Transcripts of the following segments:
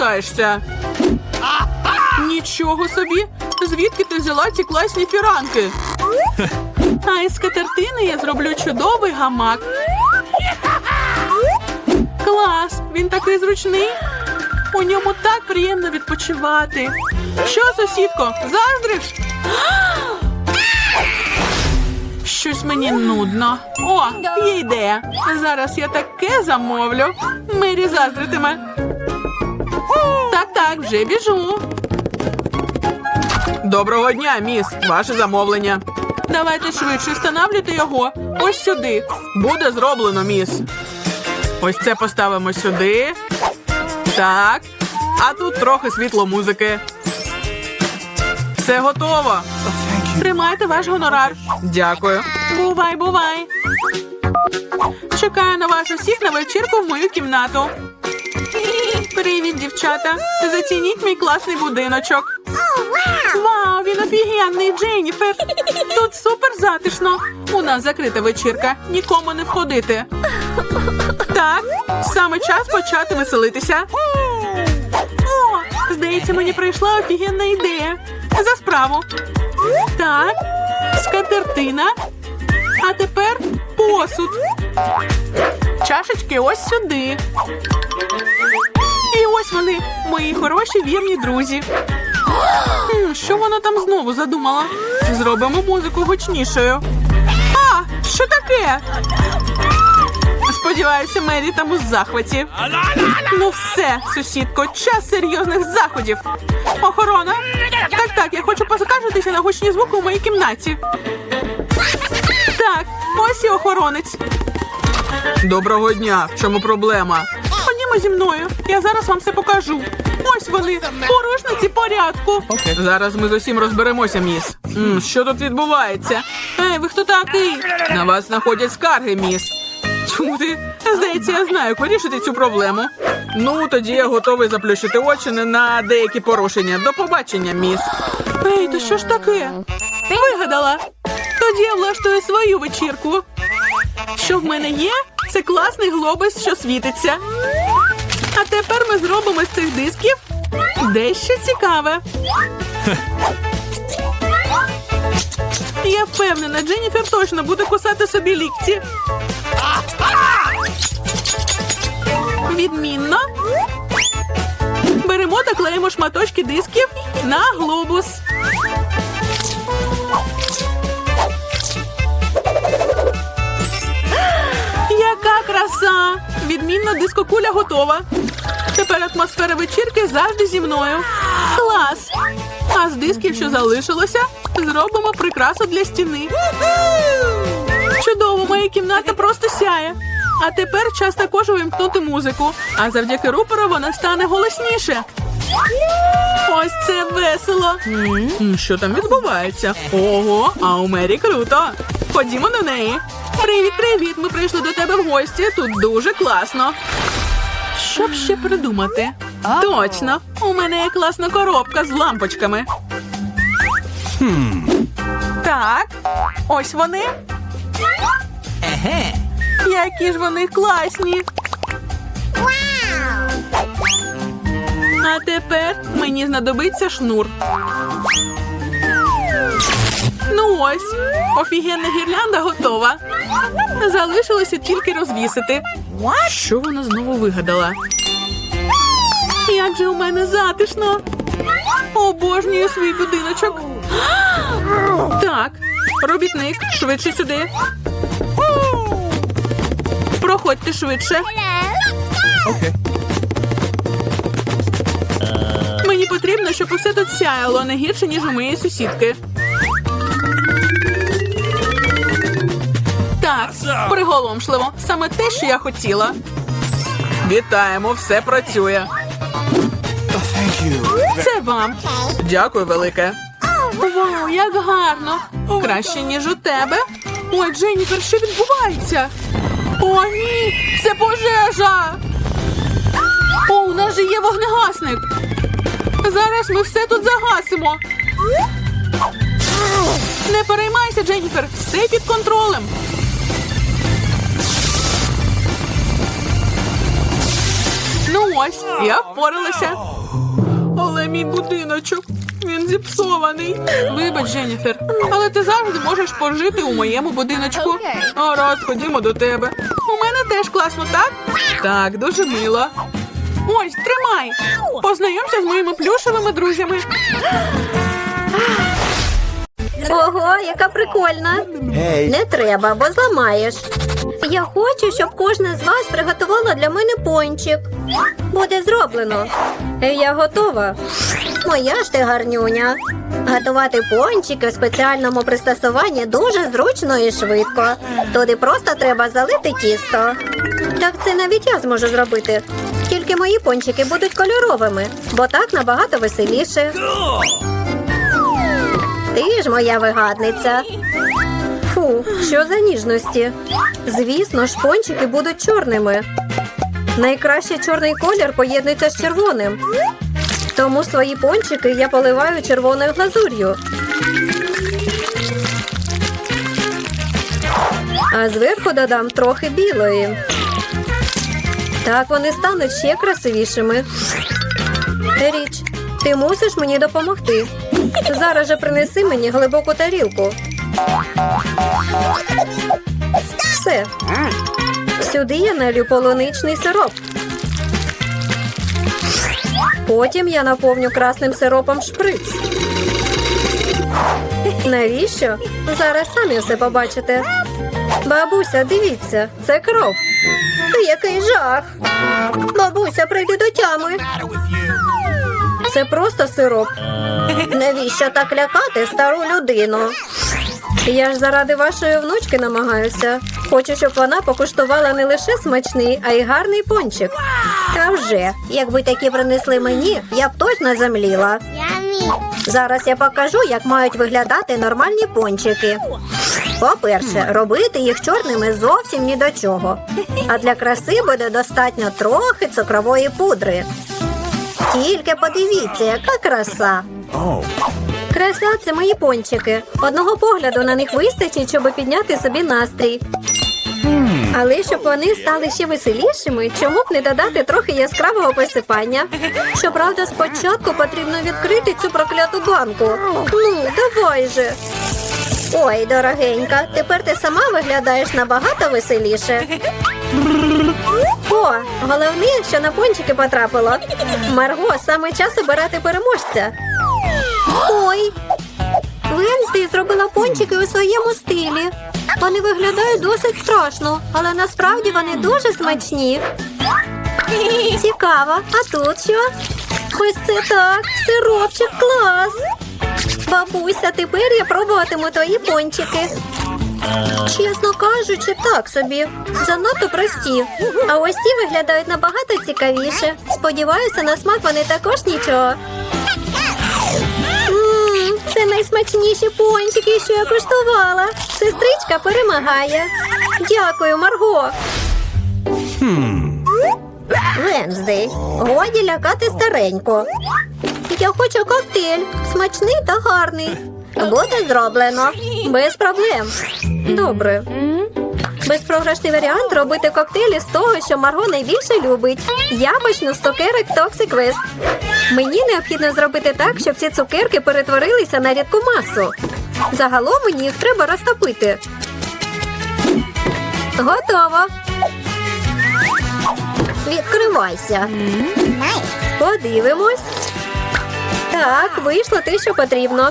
Кидаєшся? Нічого собі. Звідки ти взяла ці класні фіранки? А із скатертини я зроблю чудовий гамак. Клас! Він такий зручний. У ньому так приємно відпочивати. Що, сусідко, заздриш? Щось мені нудно. О, є ідея. Зараз я таке замовлю. Мері заздритиме. Так, вже біжу. Доброго дня, міс. Ваше замовлення. Давайте швидше встановлюйте його. Ось сюди. Буде зроблено, міс. Ось це поставимо сюди. Так. А тут трохи світло музики. Все готово. Тримайте ваш гонорар. Дякую. Бувай, бувай. Чекаю на вас усіх на вечірку в мою кімнату. Привіт, дівчата. Зацініть мій класний будиночок. Вау, він офігенний, Дженніфер. Тут супер затишно. У нас закрита вечірка. Нікому не входити. Так, саме час почати веселитися. О, здається, мені прийшла офігенна ідея. За справу. Так, скатертина. А тепер посуд. Чашечки ось сюди. Ось вони, мої хороші вірні друзі. Що вона там знову задумала? Зробимо музику гучнішою. А, що таке? Сподіваюся, Мері там у захваті. Ну все, сусідко, час серйозних заходів. Охорона. Так, так, я хочу поскаржитися на гучні звуки у моїй кімнаті. Так, ось і охоронець. Доброго дня. В чому проблема? Ходімо зі мною. Я зараз вам все покажу. Ось вони, порушниці порядку. Зараз ми з усім розберемося, міс. М, що тут відбувається? Ей, ви хто такий? На вас знаходять скарги, міс. Чому ти? Здається, я знаю, як вирішити цю проблему. Ну, тоді я готовий заплющити очі на деякі порушення. До побачення, міс. Ей, то що ж таке? Вигадала. Тоді я влаштую свою вечірку. Що в мене є? Це класний глобус, що світиться. А тепер ми зробимо з цих дисків дещо цікаве. Я впевнена, Дженніфер точно буде кусати собі лікті. Відмінно. Беремо та клеїмо шматочки дисків на глобус. Яка краса! Відмінна дискокуля готова. Тепер атмосфера вечірки завжди зі мною. Клас! А з дисків, що залишилося, зробимо прикрасу для стіни. Чудово, моя кімната просто сяє. А тепер час також увімкнути музику. А завдяки рупору вона стане голосніше. Ось це весело. Що там відбувається? Ого, а у Мері круто. Ходімо до неї. Привіт, привіт. Ми прийшли до тебе в гості. Тут дуже класно. Що б ще придумати? Точно, у мене є класна коробка з лампочками. Так, ось вони. Еге. Які ж вони класні. А тепер мені знадобиться шнур. Ну ось, офігенна гірлянда готова. Залишилося тільки розвісити. Що вона знову вигадала? Як же у мене затишно. Обожнюю свій будиночок. Так, робітник, швидше сюди. Проходьте швидше. Мені потрібно, щоб усе тут сяяло не гірше, ніж у моєї сусідки. Так, приголомшливо. Саме те, що я хотіла. Вітаємо, все працює. Це вам. Дякую, велике. Вау, як гарно! Краще, ніж у тебе. Ой, Дженніфер, що відбувається? О, ні! Це пожежа! О, у нас же є вогнегасник. Зараз ми все тут загасимо. Не переймайся, Дженніфер, все під контролем. Ось, я впоралася. Але мій будиночок, він зіпсований. Вибач, Дженніфер, але ти завжди можеш пожити у моєму будиночку. Гаразд, ходімо до тебе. У мене теж класно, так? Так, дуже мило. Ось, тримай. Познайомся з моїми плюшевими друзями. Ого, яка прикольна. Не треба, бо зламаєш. Я хочу, щоб кожна з вас приготувала для мене пончик. Буде зроблено. Я готова. Моя ж ти гарнюня. Готувати пончики в спеціальному пристосуванні дуже зручно і швидко. Туди просто треба залити тісто. Так це навіть я зможу зробити. Тільки мої пончики будуть кольоровими, бо так набагато веселіше. Ти ж моя вигадниця. Фу, що за ніжності. Звісно, ж, пончики будуть чорними. Найкраще чорний колір поєднується з червоним. Тому свої пончики я поливаю червоною глазур'ю. А зверху додам трохи білої. Так вони стануть ще красивішими. Річ, ти мусиш мені допомогти. Зараз же принеси мені глибоку тарілку. Все. Сюди я налю полуничний сироп. Потім я наповню красним сиропом шприц. Навіщо? Зараз самі все побачите. Бабуся, дивіться, це кров. Який жах. Бабуся, прийди до тями. Це просто сироп. Навіщо так лякати стару людину? Я ж заради вашої внучки намагаюся. Хочу, щоб вона покуштувала не лише смачний, а й гарний пончик. Та вже, якби такі принесли мені, я б точно замліла. Зараз я покажу, як мають виглядати нормальні пончики. По-перше, робити їх чорними зовсім ні до чого. А для краси буде достатньо трохи цукрової пудри. Тільки подивіться, яка краса. Краса це мої пончики. Одного погляду на них вистачить, щоб підняти собі настрій. Але щоб вони стали ще веселішими, чому б не додати трохи яскравого посипання? Щоправда, спочатку потрібно відкрити цю прокляту банку. Ну, давай же. Ой, дорогенька, тепер ти сама виглядаєш набагато веселіше. О, головне, що на пончики потрапило. Марго, саме час обирати переможця. Ой, Венсті зробила пончики у своєму стилі. Вони виглядають досить страшно, але насправді вони дуже смачні. Цікаво, а тут що? Ось це так, сиропчик клас. Бабуся, тепер я пробуватиму твої пончики. Чесно кажучи, так собі. Занадто прості. А ось ці виглядають набагато цікавіше. Сподіваюся, на смак вони також нічого. Найсмачніші пончики, що я куштувала. Сестричка перемагає. Дякую, Марго. Венздей, годі лякати старенько. Я хочу коктейль, смачний та гарний. Буде зроблено. Без проблем. Добре. Безпрограшний варіант робити коктейлі з того, що Марго найбільше любить. Я почну з цукерок Toxic Quest. Мені необхідно зробити так, щоб ці цукерки перетворилися на рідку масу. Загалом мені їх треба розтопити. Готово. Відкривайся. Подивимось. Так, вийшло те, що потрібно.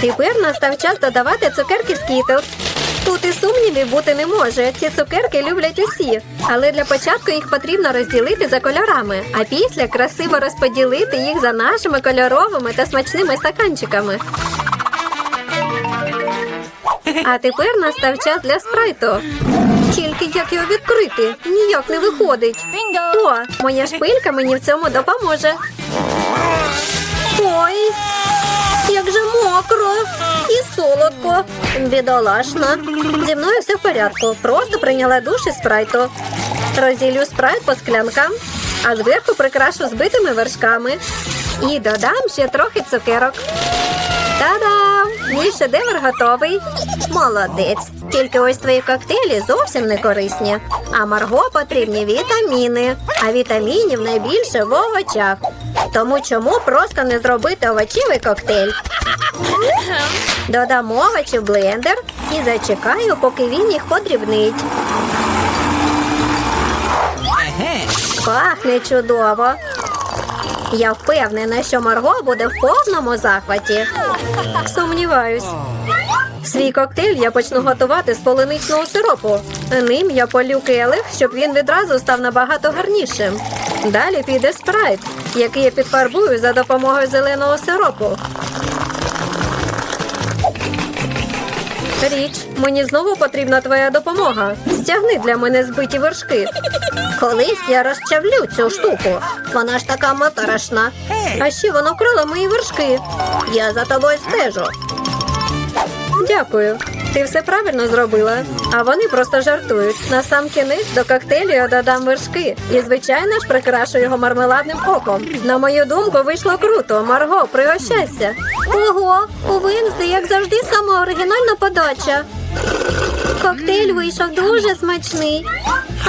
Тепер настав час додавати цукерки з Skittles. Тут і сумнівів бути не може. Ці цукерки люблять усі. Але для початку їх потрібно розділити за кольорами, а після красиво розподілити їх за нашими кольоровими та смачними стаканчиками. А тепер настав час для спрайту. Тільки як його відкрити? Ніяк не виходить. О, моя шпилька мені в цьому допоможе. Ой, як же мокро і солодко. Бідолашна. Зі мною все в порядку. Просто прийняла душ із спрайту. Розділю спрайт по склянкам, а зверху прикрашу збитими вершками. І додам ще трохи цукерок. Та-дам! Мій шедевр готовий. Молодець. Тільки ось твої коктейлі зовсім не корисні. А Марго потрібні вітаміни. А вітамінів найбільше в овочах. Тому чому просто не зробити овочевий коктейль? Додам овочі в блендер і зачекаю, поки він їх подрібнить. Пахне чудово. Я впевнена, що Марго буде в повному захваті. Сумніваюсь. Свій коктейль я почну готувати з полуничного сиропу. Ним я полю келих, щоб він відразу став набагато гарнішим. Далі піде спрайт, який я підфарбую за допомогою зеленого сиропу. Річ, мені знову потрібна твоя допомога. Стягни для мене збиті вершки. Колись я розчавлю цю штуку. Вона ж така моторошна. А ще вона вкрала мої вершки. Я за тобою стежу. Дякую. Ти все правильно зробила. А вони просто жартують. На сам кінець до коктейлю я додам вершки. І, звичайно ж, прикрашу його мармеладним оком. На мою думку, вийшло круто. Марго, пригощайся. Ого, у Венсди, як завжди, сама оригінальна подача. Коктейль вийшов дуже смачний.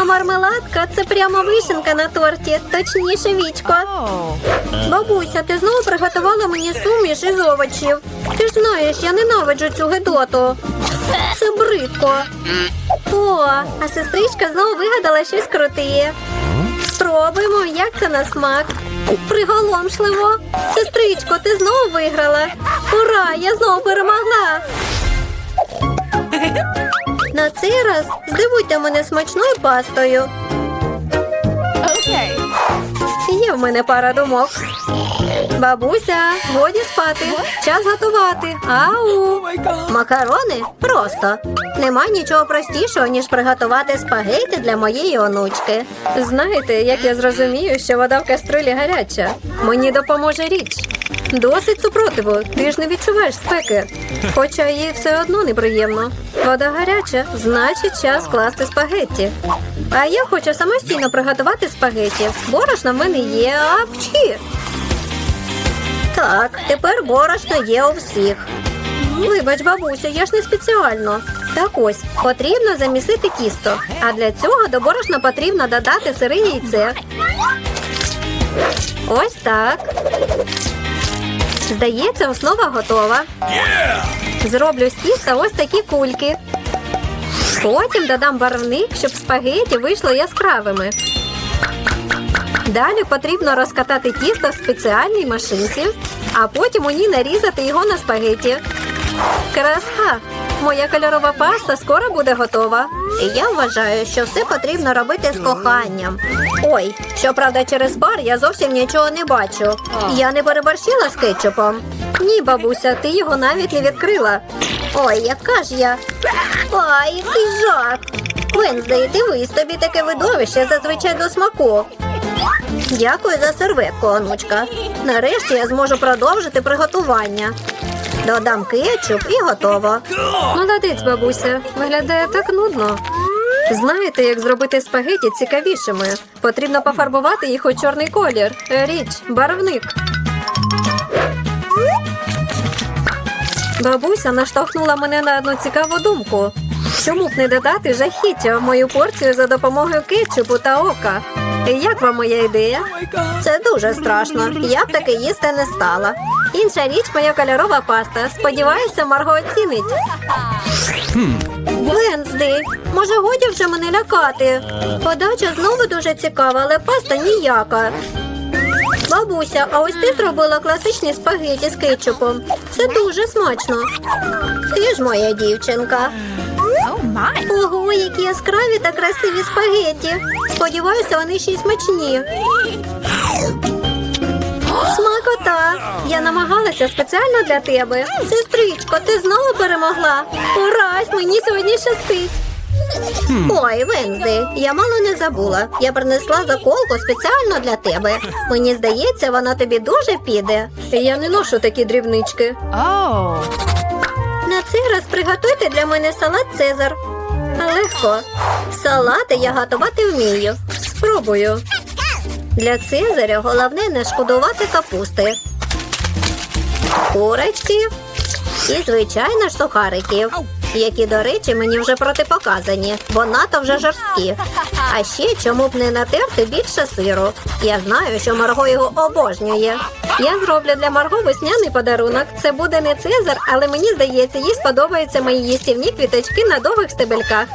А мармеладка це прямо вишенка на торті, точніше вічко. Бабуся, ти знову приготувала мені суміш із овочів. Ти ж знаєш, я ненавиджу цю гидоту. Бридко. О, а сестричка знову вигадала щось круте. Спробуємо, як це на смак. Приголомшливо. Сестричко, ти знову виграла. Ура! Я знову перемогла. На цей раз здивуйте мене смачною пастою. Okay. Є в мене пара думок. Бабуся, годі спати. Час готувати. Ау! Макарони? Просто. Нема нічого простішого, ніж приготувати спагейти для моєї онучки. Знаєте, як я зрозумію, що вода в каструлі гаряча. Мені допоможе річ. Досить супротиву, ти ж не відчуваєш спеки. Хоча їй все одно неприємно. Вода гаряча, значить час класти спагетті. А я хочу самостійно приготувати спагетті. Борошна в мене є, а пчхі. Так, тепер борошно є у всіх. Вибач, бабуся, я ж не спеціально. Так ось, потрібно замісити тісто. А для цього до борошна потрібно додати сире яйце. Ось так. Здається, основа готова. Зроблю з тіста ось такі кульки. Потім додам барвник, щоб спагеті вийшло яскравими. Далі потрібно розкатати тісто в спеціальній машинці, а потім у ній нарізати його на спагеті. Краса! Моя кольорова паста скоро буде готова. І я вважаю, що все потрібно робити з коханням. Ой, щоправда, через бар я зовсім нічого не бачу. Я не переборщила з кетчупом. Ні, бабуся, ти його навіть не відкрила. Ой, яка ж я. Ай, який жах. Венздей, дивись, тобі таке видовище зазвичай до смаку. Дякую за серветку, онучка. Нарешті я зможу продовжити приготування. Додам кетчуп і готово. Молодець, бабуся. Виглядає так нудно. Знаєте, як зробити спагеті цікавішими? Потрібно пофарбувати їх у чорний колір. Річ, барвник. Бабуся наштовхнула мене на одну цікаву думку. Чому б не додати жахіття в мою порцію за допомогою кетчупу та ока? Як вам моя ідея? Це дуже страшно. Я б таки їсти не стала. Інша річ моя кольорова паста. Сподіваюся, Марго оцінить. Венсди, може годі вже мене лякати? Подача знову дуже цікава, але паста ніяка. Бабуся, а ось ти зробила класичні спагеті з кетчупом. Це дуже смачно. Ти ж моя дівчинка. Ого, які яскраві та красиві спагеті. Сподіваюся, вони ще й смачні. Смакота! Я намагалася спеціально для тебе. Сестричко, ти знову перемогла. Урась, мені сьогодні щастить. Ой, Вензи, я мало не забула. Я принесла заколку спеціально для тебе. Мені здається, вона тобі дуже піде. Я не ношу такі дрібнички. Oh. На цей раз приготуйте для мене салат Цезар. Легко. Салати я готувати вмію. Спробую. Для Цезаря головне не шкодувати капусти. Курочки і, звичайно ж, сухариків, які, до речі, мені вже протипоказані, бо надто вже жорсткі. А ще чому б не натерти більше сиру. Я знаю, що Марго його обожнює. Я зроблю для Марго весняний подарунок. Це буде не Цезар, але мені здається, їй сподобаються мої їстівні квіточки на довгих стебельках.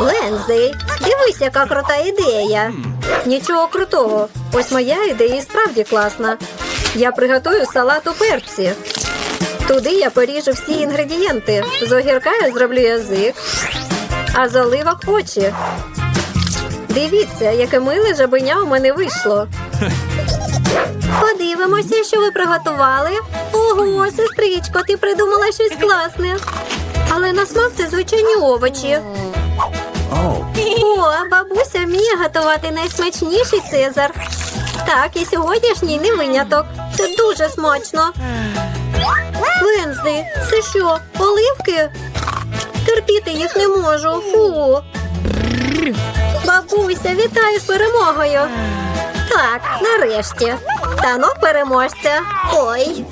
Лензи, дивись, яка крута ідея. Нічого крутого. Ось моя ідея справді класна. Я приготую салат у перці. Туди я поріжу всі інгредієнти. З огірка я зроблю язик, а з очі. Дивіться, яке миле жабеня у мене вийшло. Подивимося, що ви приготували. Ого, сестричко, ти придумала щось класне. Але на смак це звичайні овочі. О, бабуся вміє готувати найсмачніший цезар. Так, і сьогоднішній не виняток. Це дуже смачно. Вензди, це що, оливки? Терпіти їх не можу. Фу. Бабуся, вітаю з перемогою. Так, нарешті. Танок переможця. Ой.